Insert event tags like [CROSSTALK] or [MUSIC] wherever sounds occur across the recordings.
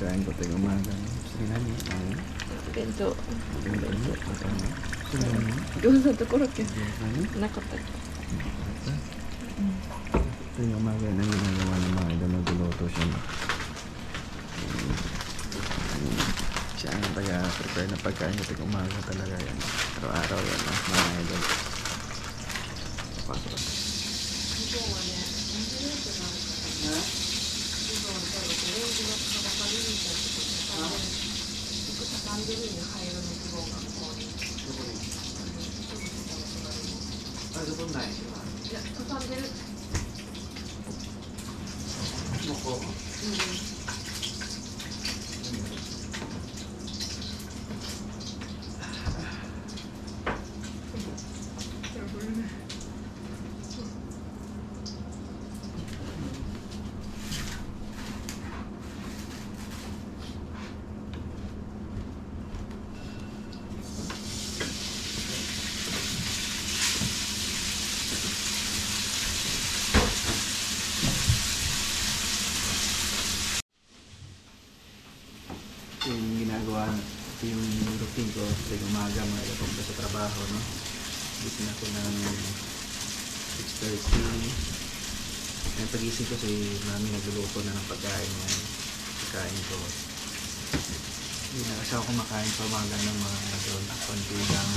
pagkain ko tayo umaga. Sige na niya. Ano? 弁当 Maganda yun. Ano? Sige na niya. 餃子とコロッケ Ano? なかった Ito yung umaga na ginagawa ng mga idol. Nagluluto siya. no? Mm. Mm. Siya ang taga-prepare na pagkain ko tayo umaga talaga yan. Araw-araw yan. no? Mga idol. Pasok. い もうこう。うん umaga mga pagpunta sa trabaho, no? Gising ako ng 6.30. Ngayon pagising ko si mami nagluluto na ng pagkain ngayon. Pagkain ko. Hindi na kasi ako kumakain sa umaga ng mga doon. Konti lang.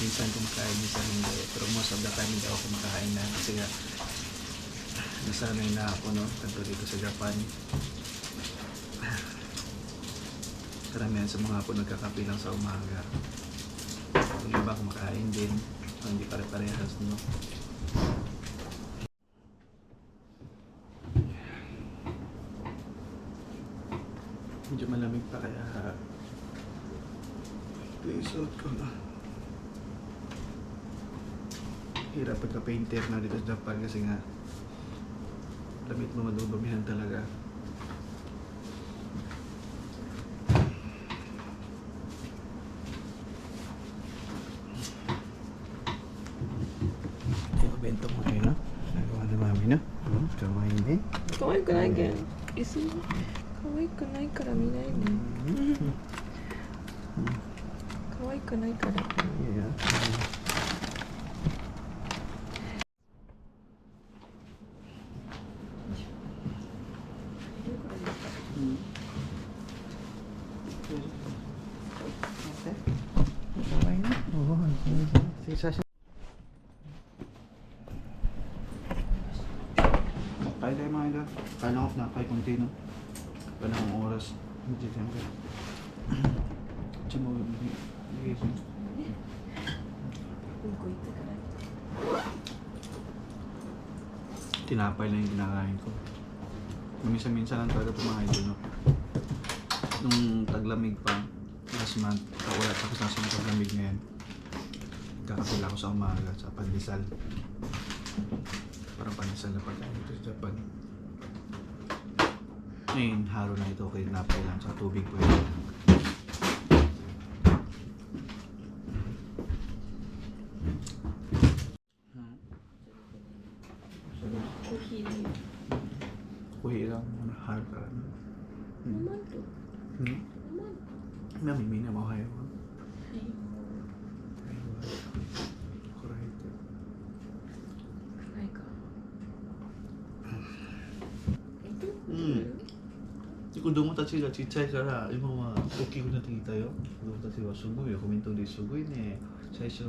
Minsan kumakain, minsan hindi. Pero most of the time hindi ako kumakain na kasi nga nasanay na ako, no? Tanto dito sa Japan. Karamihan sa mga po nagkakape lang sa umaga. Yung iba kumakain din. So, hindi pare-parehas, no? Medyo malamig pa kaya ito yung suot ko na. Hirap pagka-painter na dito sa Japan kasi nga damit mo madudumihan talaga. ん椅子可愛くないから見ないね可愛くないから off na kay konti no? Wala akong oras hindi siyempre tsaka mo hindi ko tinapay lang yung kinakain ko. Minsan-minsan lang talaga ito mga idol no? Nung taglamig pa last month wala tapos nasa yung taglamig ngayon. Nagkakapila ako sa umaga sa pandesal. Parang pandesal na pagkain dito sa Japan. Ngayon, haro na ito. Okay, napay lang sa tubig po yun. Kuhi lang. Haro ka lang. Naman to. Hmm? Naman. Namin, minaw kayo. 供たちがちっちゃいから今は大きくなってきたよ。子供たちはすごいよコメントですごいね。最初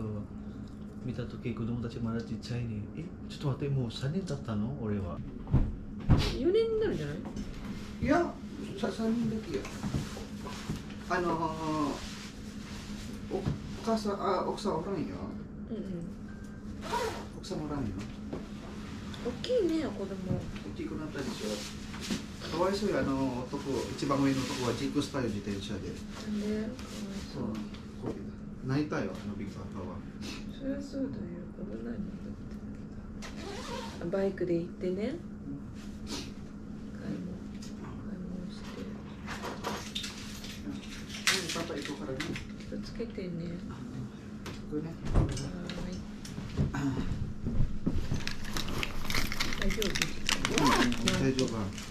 見た時子供たちまだちっちゃいね。えちょっと待ってもう3年経ったの？俺は。4年になるんじゃない？いやさ3年だけよ。あのー、お母さんあ奥さんおらんよ。うんうん。奥さんおらんよ。大きいね子供。大きくなったでしょかわいそうよあの男一番上の男はジークスタイル自転車で。なんでかわいそう。泣いたよあのビッグパパはそりゃそうだよ危ないもんだって。バイクで行ってね。買い物買い物してパパ行こうからね気をつけてねこれねはーい大丈夫？大丈夫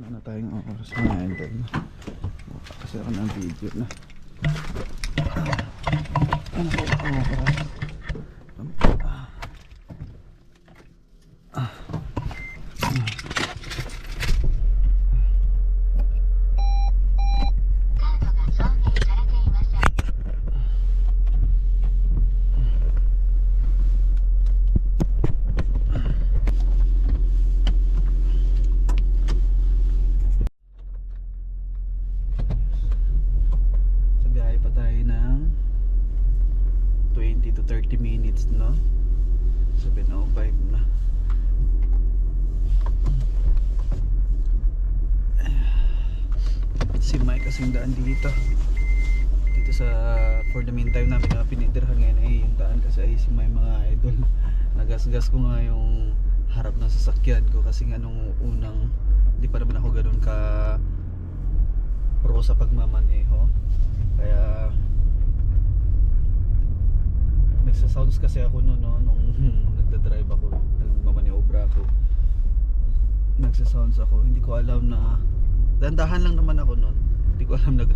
Wala na tayong oras mga idol? Kasi ako ng video na. Ano ang oras? So biyahe pa tayo ng 20 to 30 minutes, no? 7.05 na. Si Mike kasing daan dito. Dito sa for the meantime namin na pinitirhan ngayon ay yung daan kasi ay si Mike mga idol. Nagasgas ko nga yung harap ng sasakyan ko kasi nga nung unang di pa naman ako ganun ka pro sa pagmamaneho. Kaya nagsasounds kasi ako noon no, nung [LAUGHS] nagda-drive ako, nagmamaniobra ako. Nagsasounds ako, hindi ko alam na dandahan lang naman ako noon. Hindi ko alam na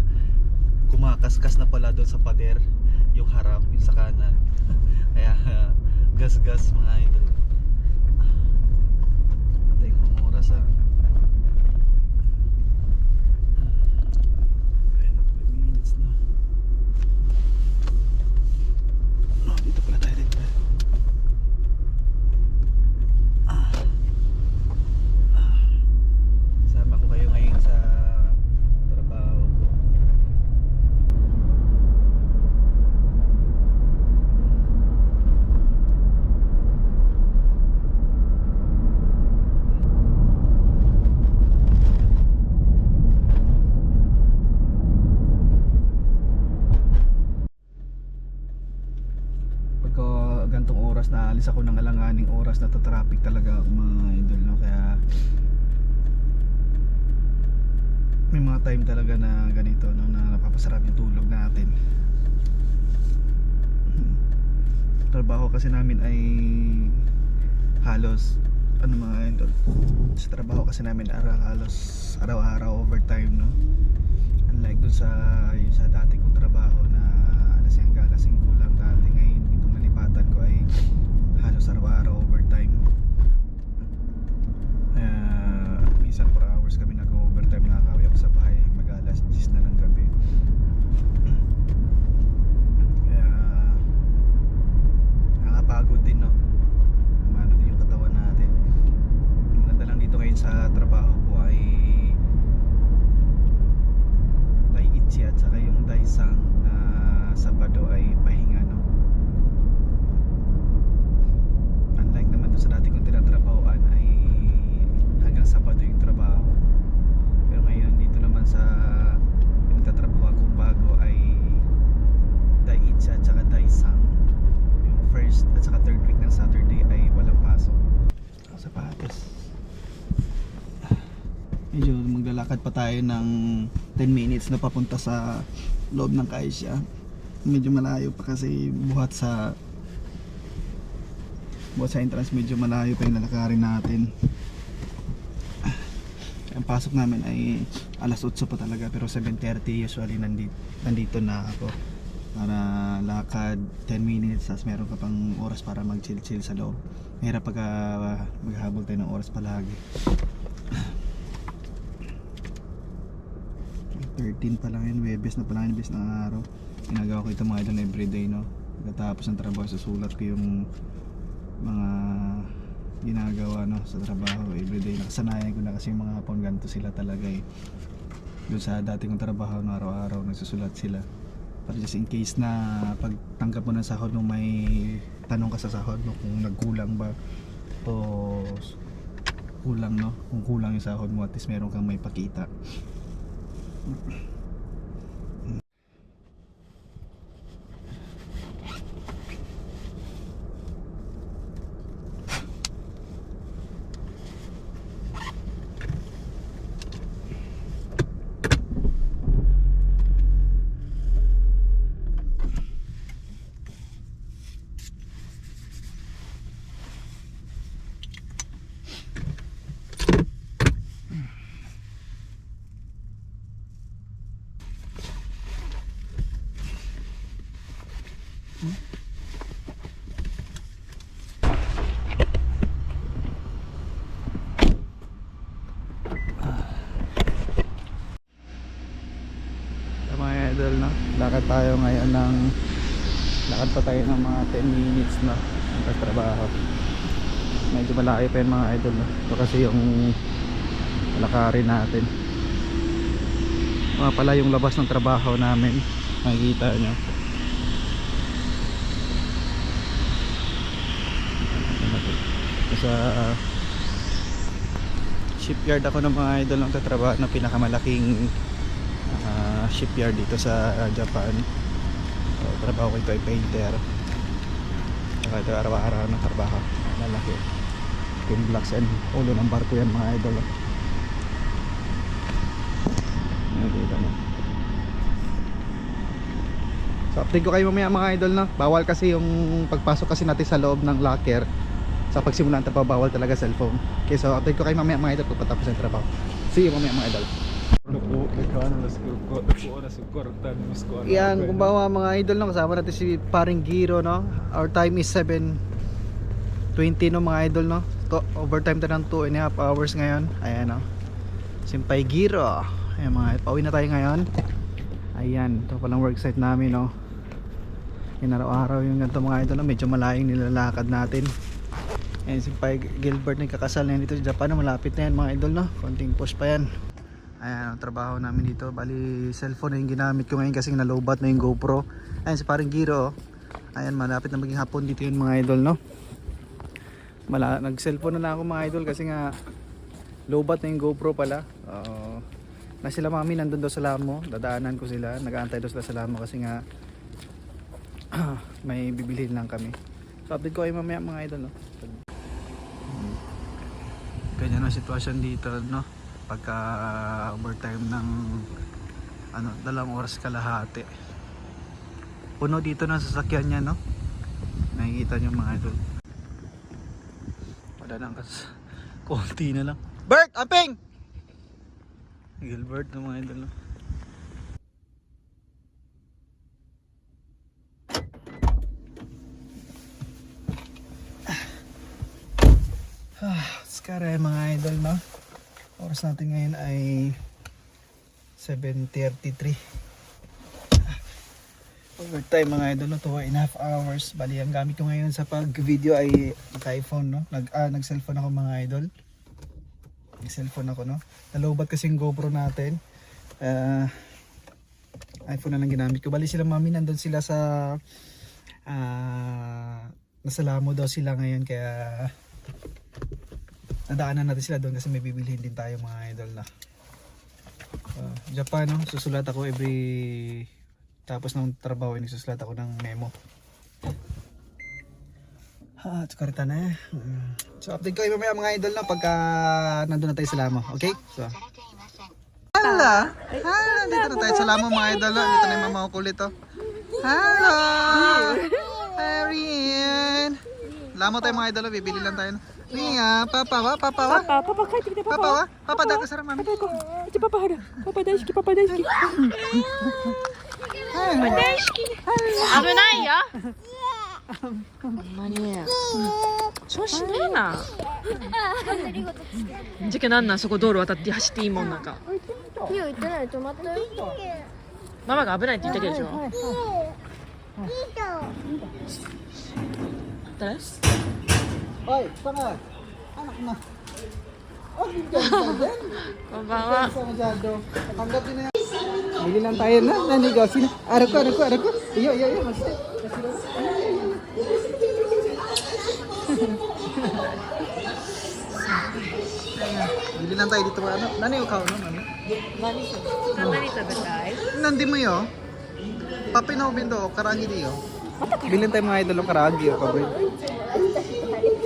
kumakaskas na pala doon sa pader yung harap, yung sa kanan. [LAUGHS] Kaya gas-gas mga idol. Patay ko ng oras ah. 25 minutes na. No, dito pala tayo dito. tayo. Ah. Ah. Sama ko kayo ngayon sa trabaho ko. pagka gantong oras na alis ako ng alanganing oras na traffic talaga mga idol no? Kaya may mga time talaga na ganito no? Na napapasarap yung tulog natin. Hmm. trabaho kasi namin ay halos ano mga idol? Sa trabaho kasi namin ara halos araw-araw overtime no? Unlike dun sa yung sa dati kong trabaho na alas yung galasing ko lang dati ngayon itong nalipatan ko ay halos araw-araw overtime kaya minsan 4 hours kami nag-overtime nakakawi ako sa bahay mag alas 10 na ng gabi kaya nakakapagod din no umano din yung katawan natin ang maganda lang dito ngayon sa trabaho ko ay Dai Itchy at saka yung Daisang na Sabado ay pahinga no unlike naman doon sa dati kong tinatrabahoan ay hanggang Sabado yung trabaho pero ngayon dito naman sa pinagtatrabaho akong bago ay Dai Itchy at saka Daisang yung first at saka third week ng Saturday ay walang pasok ang sapatos medyo maglalakad pa tayo ng 10 minutes na papunta sa loob ng Kaisya medyo malayo pa kasi buhat sa buhat sa entrance medyo malayo pa yung lalakarin natin. Ang pasok namin ay alas 8 pa talaga pero 7.30 usually nandito, nandito na ako para lakad 10 minutes tapos meron ka pang oras para mag chill chill sa loob. Mahirap pag uh, maghabol tayo ng oras palagi 13 pa lang yun, Webes na pa lang yun, Webes ng araw. Ginagawa ko ito mga idol everyday, no? Pagkatapos ng trabaho, susulat ko yung mga ginagawa no sa trabaho. Everyday nakasanayan ko na kasi yung mga hapon ganito sila talaga eh. Doon sa dati kong trabaho no araw-araw nagsusulat sila. Para just in case na pagtanggap mo ng sahod mo may tanong ka sa sahod mo kung nagkulang ba o kulang no? Kung kulang yung sahod mo at least meron kang may pakita Mm-hmm. Tayo ngayon ng lakad pa tayo ng mga 10 minutes na no? trabaho. Medyo malaki pa yung mga idol, no? Ito kasi yung lalakarin natin. Mga pala yung labas ng trabaho namin. Makikita nyo. Sa shipyard ako ng mga idol ng tatrabaho ng pinakamalaking ah, shipyard dito sa ah, Japan. So, trabaho ko ito ay painter. Saka ito araw-araw ng trabaho. Lalaki twin blocks and ulo ng barko yan mga idol. Nakikita mo so update ko kayo mamaya mga idol no? bawal kasi yung pagpasok kasi natin sa loob ng locker. Sa pagsimula ng trabaho bawal talaga cellphone. Okay so update ko kayo mamaya mga idol pagpatapos ng trabaho. See you mamaya mga idol Nagkaano na siguro ko, na siguro, time miss ko. ano, Yan, ano, kung bawa mga idol no, kasama natin si Paring Giro no. Our time is 7:20 no mga idol no. To, overtime tayo ng 2 and a half hours ngayon. Ayan no. Simpay Giro. Ayan mga, pauwi na tayo ngayon. Ayan, ito palang worksite namin no. Yan araw-araw yung ganito mga idol no, medyo malayong nilalakad natin. Ayan, si Pai Gilbert nagkakasal na yan dito sa Japan malapit na yan mga idol no. Konting push pa yan. Ayan ang trabaho namin dito. Bali, cellphone na yung ginamit ko ngayon kasi nalobat na yung GoPro. Ayan si parang Giro. Ayan, malapit na maging hapon dito yun mga idol, no? Mala nag-cellphone na lang ako mga idol kasi nga lobat na yung GoPro pala. Oo. na sila mami nandun daw sa Lamo. Dadaanan ko sila. Nag-aantay daw sila sa Lamo kasi nga [CLEARS THROAT] may bibilhin lang kami. So update ko kayo mamaya mga idol, no? Ganyan ang sitwasyon dito, no? Pagka overtime ng ano, dalawang oras kalahati puno dito ng sasakyan niya no nakikita niyo mga idol wala nang kas [LAUGHS] konti na lang Bert! Aping! Gilbert ng mga idol? Ah, skara mga idol no [SIGHS] oras natin ngayon ay 7.33 overtime mga idol no? 2 and a half hours. Bali ang gamit ko ngayon sa pag video ay iPhone no? Nag, ah, nag cellphone ako mga idol. Nag cellphone ako no? Nalobat kasi yung GoPro natin. Ah, iPhone na lang ginamit ko. Bali sila mami nandun sila sa ah nasa Lamo daw sila ngayon kaya nadaanan natin sila doon kasi may bibilhin din tayo mga idol na uh, Japan no susulat ako every tapos ng trabaho ini susulat ako ng memo ha tsukarita na eh Mm. so update ko mamaya mga idol na pagka nandun na tayo sa Lamo okay so Hala! Hala! Dito na tayo sa Lamo mga idol. Dito na yung mama ko kulit oh. Hello! Arian! Lamo tayo mga idol. Bibili lang tayo. Ria, papa wa, papa wa. パパパ帰ってきてパ Papa パ mami. パパ行こううちパパほらパパ大好きパパ大好き大好き危ないよほんまに調子ねえなじゃけなんなんそこ道路渡って走っていいもんなんかってない止まったよママが危ないって言ったけどでしょ誰 Hoy, tanga. Anak na. Oh, hindi ka din. Kumbawa. [LAUGHS] Masyado. Tanggap din na yan. Hindi lang tayo na. Nanigaw. Sino? Araw ko, araw ko, araw ko. Iyo, iyo, iyo. Mas. Hindi [LAUGHS] lang tayo dito ba? Ano? Nani ukaw no? Nani? Nani sa ah. Nani sa batay? Nandi mo yo. Papinaw bindo, oh. karangi diyo. Oh. Bilin tayo mga idol ng karagi o kabrin.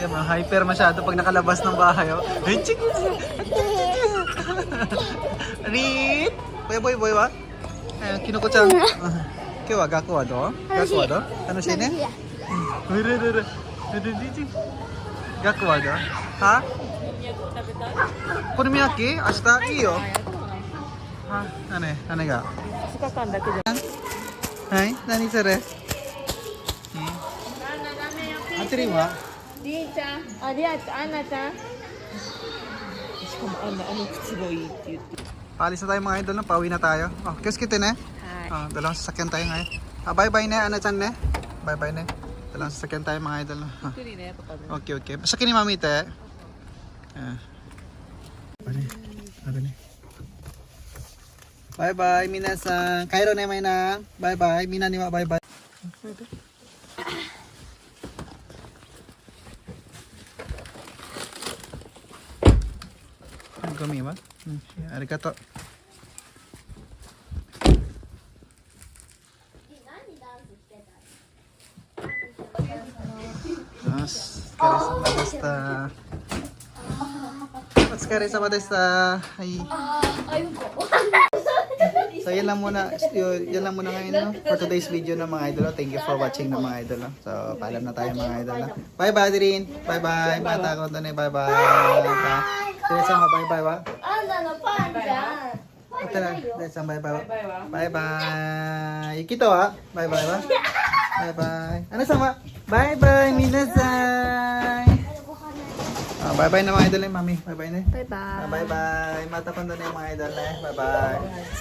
Yan, mga hyper masyado pag nakalabas ng bahay. Oh. Ay, chik! Rit! Boy, boy, boy, wa? Eh, kinoko-chan. Kyo wa gaku wa do? Gaku wa do? Tanoshii ne? Ure, ure, ure. Ure, ure, ure. Gaku wa do? Ha? Okonomiyaki? Ashita? Ii yo. Ha? Nane? Nane ga? 2日間だけじゃはい何それあてりんはりんちゃ んありあちゃんアンナちゃんしかもアンナあの靴がいいって言って Paalis na tayo mga idol, no? pauwi na tayo. Oh, kiss kita ne? は Oh, dalawang sasakyan tayo ngayon. Ah, bye-bye ne, ano chan ne? Bye-bye ne. Dalawang sasakyan tayo mga idol. no? Ah, いゆっくりねとかね Okay, okay. Basta kini mami te. Ah. Pare, pare ne. Bye-bye, minasan. Kairo ne, may na. Bye-bye. Mina ni wa, bye-bye. Ah, Gumi ba? Hmm, arigato. Mas, karisama desta. Mas karisama desta. Ay. So, yan lang muna, yun, lang muna ngayon, no? For today's video ng mga idol, thank you for watching ng mga idol, no? So, paalam na tayo mga idol, no? Bye, bye, Dirin! Bye, bye! Mga tako doon eh, bye, bye! Bye, bye! Sama, bye, bye, ba? Ano na, pandyan! Ito na, sama, bye, bye, Bye, bye! Ikito, ha? Bye, bye, ba? Bye, bye! Ano sama? Bye, bye, minasay! Ah, oh, bye-bye na mga idol, eh, mami. Bye-bye na. Bye-bye. Bye-bye. Ah, Mata ko na yung mga idol, eh. Bye-bye.